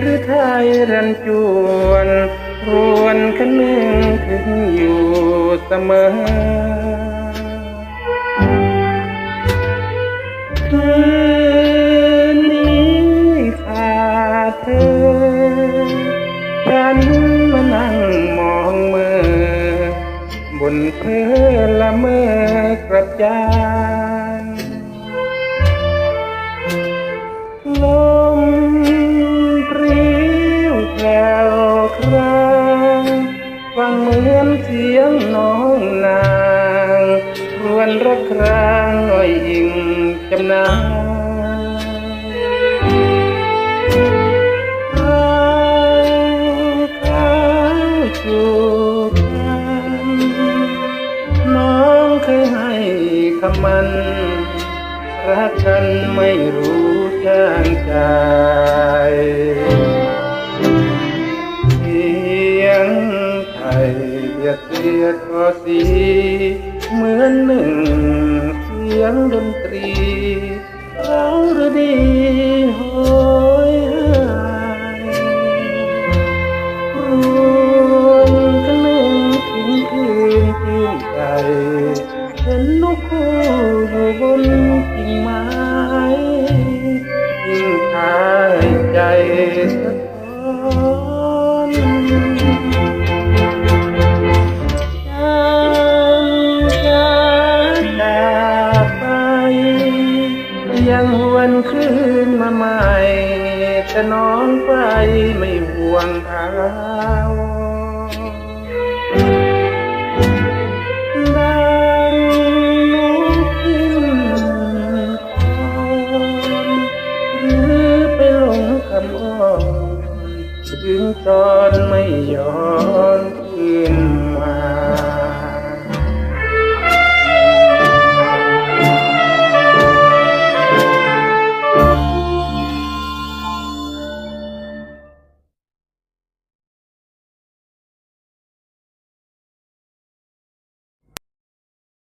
หรือไทยรันจวนรวนคันนึงถึงอยู่เสมอคืนนี้ขาดเธอฉันมานั่งมองเมื่อบนเพลละเมอกระจาน วนรักครางอ้อยอิงจำนาราเข้าจูบกันน้องเคยให้คำมัน รักกันไม่รู้ช่างใจเสียงไทยเบียดเสียดคอสี สีย แต่น้องไปไม่ห่วงเท้าดังนกขึ้นคอนหรือไปหลงคำอ้อนถึงตอนไม่ย้อน